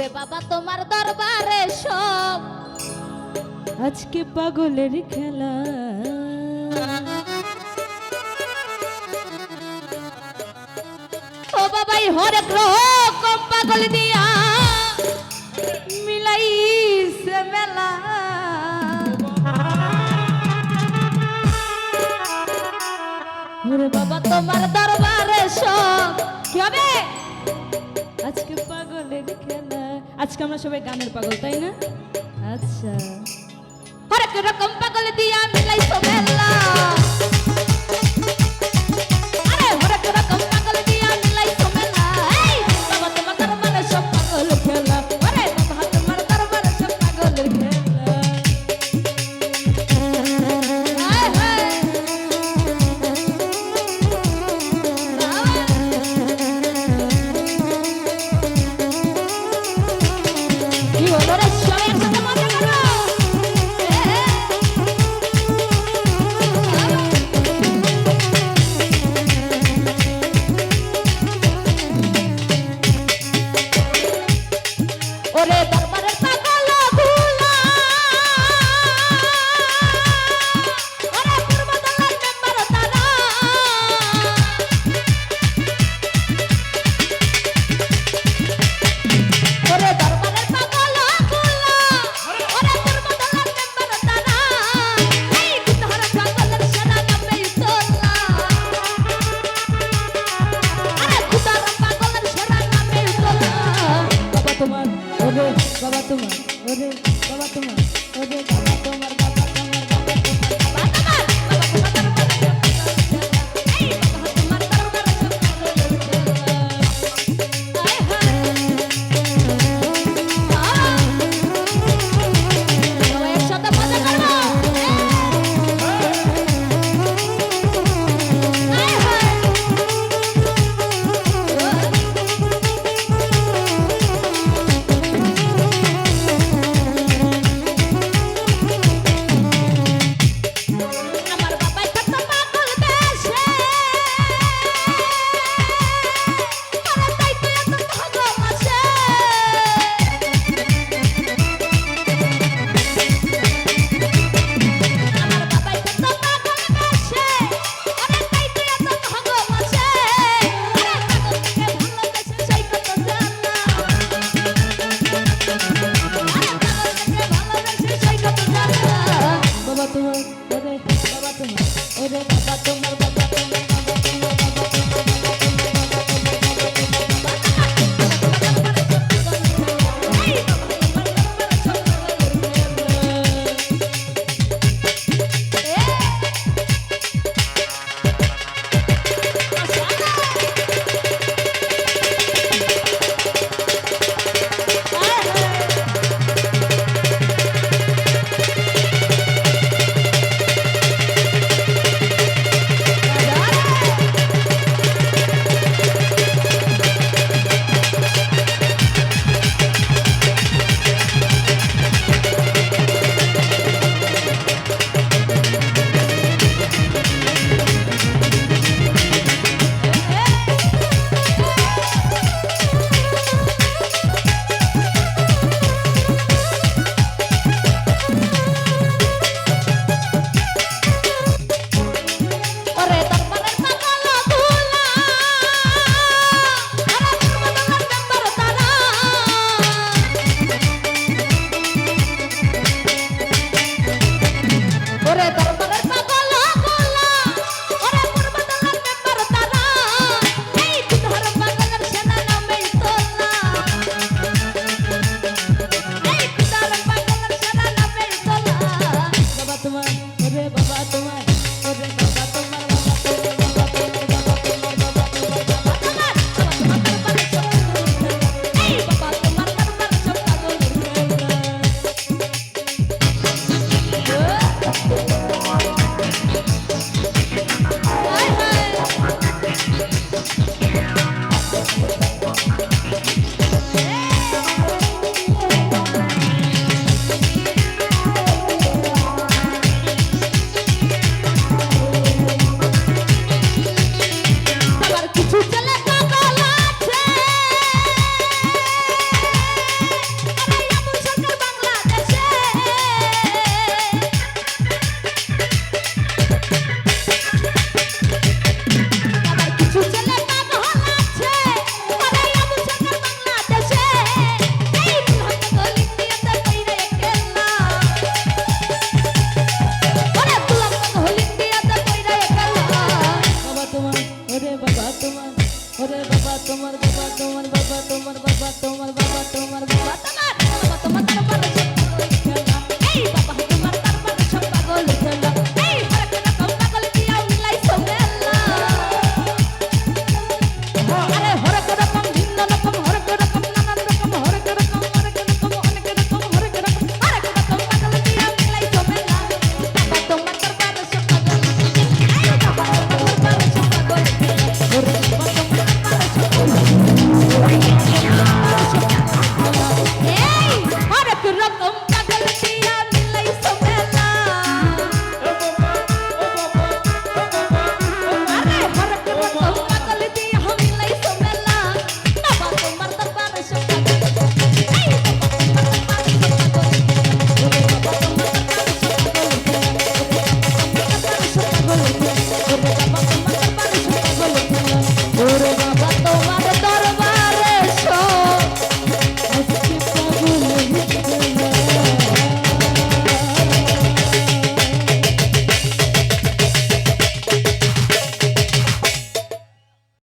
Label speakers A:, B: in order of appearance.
A: বাবা তোমার দরবারে সব।
B: আজকে পাগলের খেলা।
A: ও বাবাই হরে গ্রহ কম পাগল দিয়া মিলাই মেলা। বাবা তোমার দরবার
B: আজকে আমরা সবাই গানের পাগল তাই না? আচ্ছা।
A: হরেক রকম পাগল দিয়া মিলাইছো সবেলা Dale, বাবা তোমার ওরে বাবা তোমার বাবা তোমার
B: বাবা তোমার বাবা তোমার বাবা তোমার বাবা তোমার বাবা তোমার বাবা তোমার বাবা